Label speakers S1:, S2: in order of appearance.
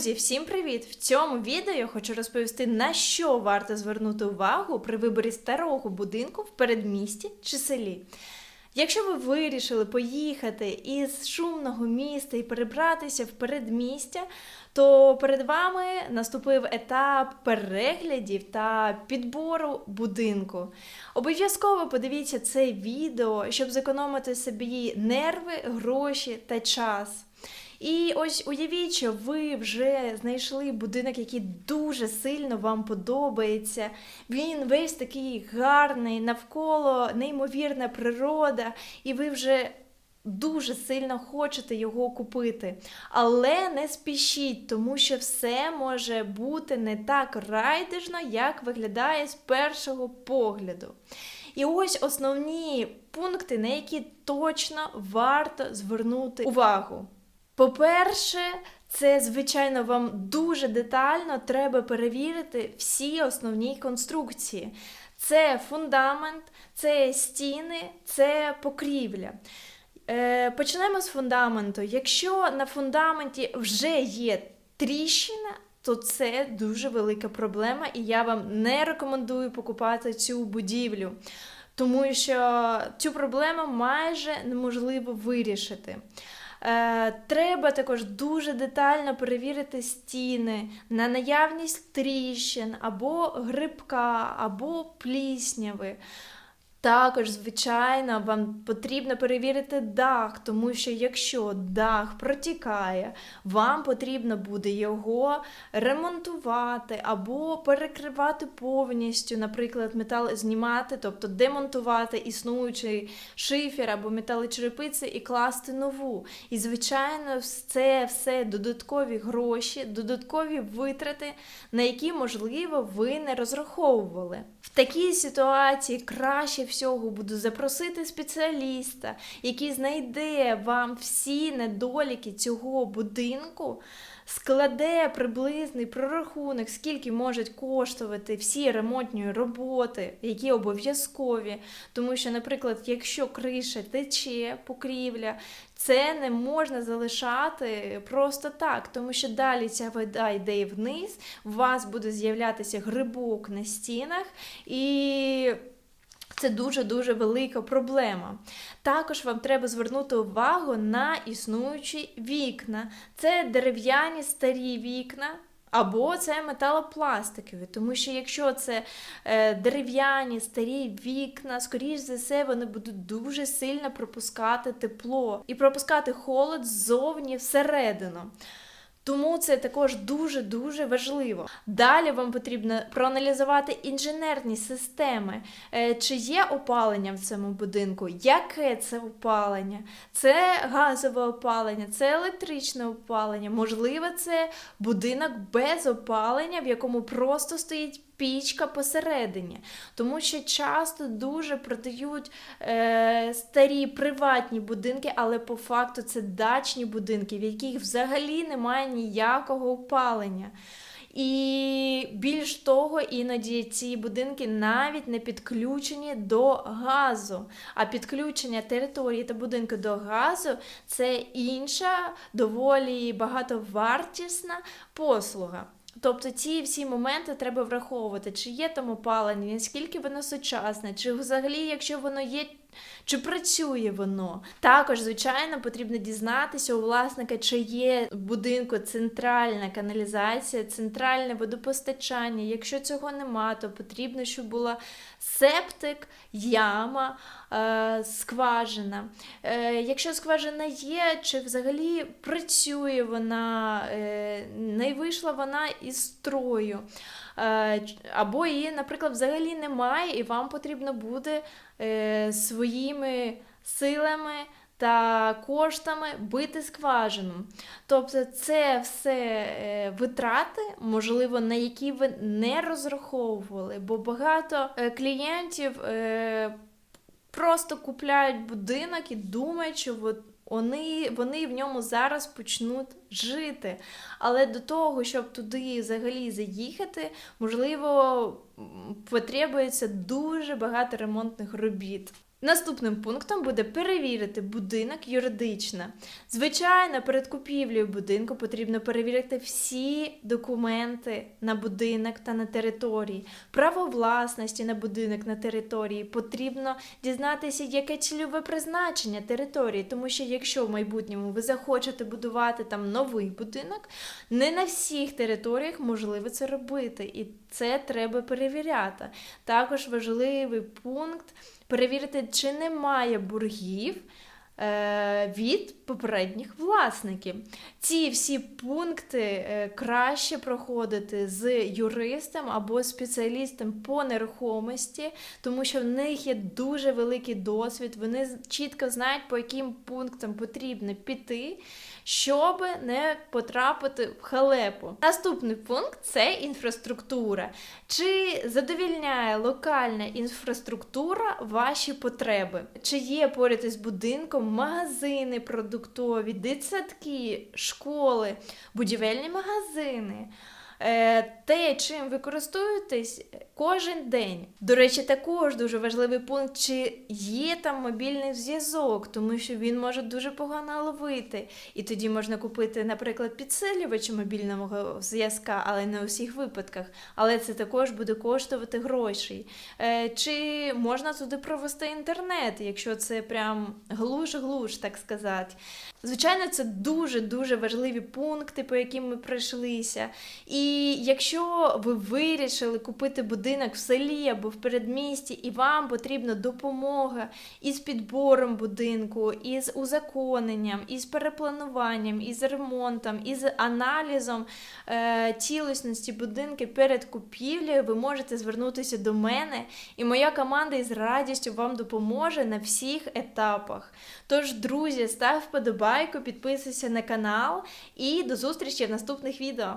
S1: Друзі, всім привіт! В цьому відео я хочу розповісти, на що варто звернути увагу при виборі старого будинку в передмісті чи селі. Якщо ви вирішили поїхати із шумного міста і перебратися в передмістя, то перед вами наступив етап переглядів та підбору будинку. Обов'язково подивіться це відео, щоб зекономити собі нерви, гроші та час. І ось уявіть, що ви вже знайшли будинок, який дуже сильно вам подобається. Він весь такий гарний, навколо неймовірна природа, і ви вже дуже сильно хочете його купити. Але не спішіть, тому що все може бути не так райдужно, як виглядає з першого погляду. І ось основні пункти, на які точно варто звернути увагу. По-перше, це, звичайно, вам дуже детально треба перевірити всі основні конструкції. Це фундамент, це стіни, це покрівля. Е, Почнемо з фундаменту. Якщо на фундаменті вже є тріщина, то це дуже велика проблема, і я вам не рекомендую покупати цю будівлю, тому що цю проблему майже неможливо вирішити. Е, Треба також дуже детально перевірити стіни на наявність тріщин або грибка, або плісняви. Також, звичайно, вам потрібно перевірити дах, тому що якщо дах протікає, вам потрібно буде його ремонтувати або перекривати повністю, наприклад, метал знімати, тобто демонтувати існуючий шифер або металочерепиці і класти нову. І, звичайно, це все додаткові гроші, додаткові витрати, на які, можливо, ви не розраховували. В такій ситуації краще всього буду запросити спеціаліста, який знайде вам всі недоліки цього будинку, складе приблизний прорахунок, скільки можуть коштувати всі ремонтні роботи, які обов'язкові. Тому що, наприклад, якщо криша тече, покрівля, це не можна залишати просто так, тому що далі ця вода йде вниз, у вас буде з'являтися грибок на стінах і. Це дуже-дуже велика проблема. Також вам треба звернути увагу на існуючі вікна. Це дерев'яні старі вікна. Або це металопластикові, тому що якщо це е, дерев'яні старі вікна, скоріш за все, вони будуть дуже сильно пропускати тепло і пропускати холод ззовні всередину. Тому це також дуже-дуже важливо. Далі вам потрібно проаналізувати інженерні системи, Е, чи є опалення в цьому будинку, яке це опалення, це газове опалення, це електричне опалення, можливо, це будинок без опалення, в якому просто стоїть. Пічка посередині, тому що часто дуже продають е, старі приватні будинки, але по факту це дачні будинки, в яких взагалі немає ніякого опалення. І більш того, іноді ці будинки навіть не підключені до газу. А підключення території та будинку до газу це інша доволі багатовартісна послуга. Тобто ці всі моменти треба враховувати, чи є там опалення, наскільки воно сучасне, чи взагалі, якщо воно є, чи працює воно. Також, звичайно, потрібно дізнатися у власника, чи є в будинку центральна каналізація, центральне водопостачання. Якщо цього нема, то потрібно, щоб була септик, яма, скважина. Е, Якщо скважина є, чи взагалі працює вона, е, не вийшла вона із строю. Е, або її, наприклад, взагалі немає, і вам потрібно буде е, своїми силами та коштами бити скважину. Тобто це все е, витрати, можливо, на які ви не розраховували, бо багато е, клієнтів е, просто купляють будинок і думають, що от вони, вони в ньому зараз почнуть жити. Але до того, щоб туди взагалі заїхати, можливо, потребується дуже багато ремонтних робіт. Наступним пунктом буде перевірити будинок юридично. Звичайно, перед купівлею будинку потрібно перевірити всі документи на будинок та на території, право власності на будинок на території. Потрібно дізнатися, яке цільове призначення території, тому що якщо в майбутньому ви захочете будувати там новий будинок, не на всіх територіях можливо це робити, і це треба перевіряти. Також важливий пункт перевірити, чи немає боргів е, від попередніх власників. Ці всі пункти е, краще проходити з юристом або спеціалістом по нерухомості, тому що в них є дуже великий досвід, вони чітко знають, по яким пунктам потрібно піти, щоб не потрапити в халепу. Наступний пункт це інфраструктура. Чи задовільняє локальна інфраструктура ваші потреби? Чи є поряд із будинком магазини продуктові, дитсадки, школи, будівельні магазини? Е, Те, чим ви користуєтесь кожен день. До речі, також дуже важливий пункт, чи є там мобільний зв'язок, тому що він може дуже погано ловити. І тоді можна купити, наприклад, підсилювач мобільного зв'язка, але не у всіх випадках. Але це також буде коштувати грошей. Е, Чи можна туди провести інтернет, якщо це прям глуш-глуш, так сказати. Звичайно, це дуже-дуже важливі пункти, по яким ми пройшлися. І якщо ви вирішили купити будинок в селі або в передмісті, і вам потрібна допомога із підбором будинку, із узаконенням, із переплануванням, із ремонтом, із аналізом е, цілісності будинки перед купівлею, ви можете звернутися до мене, і моя команда із радістю вам допоможе на всіх етапах. Тож, друзі, став вподобайку, підписуйся на канал і до зустрічі в наступних відео.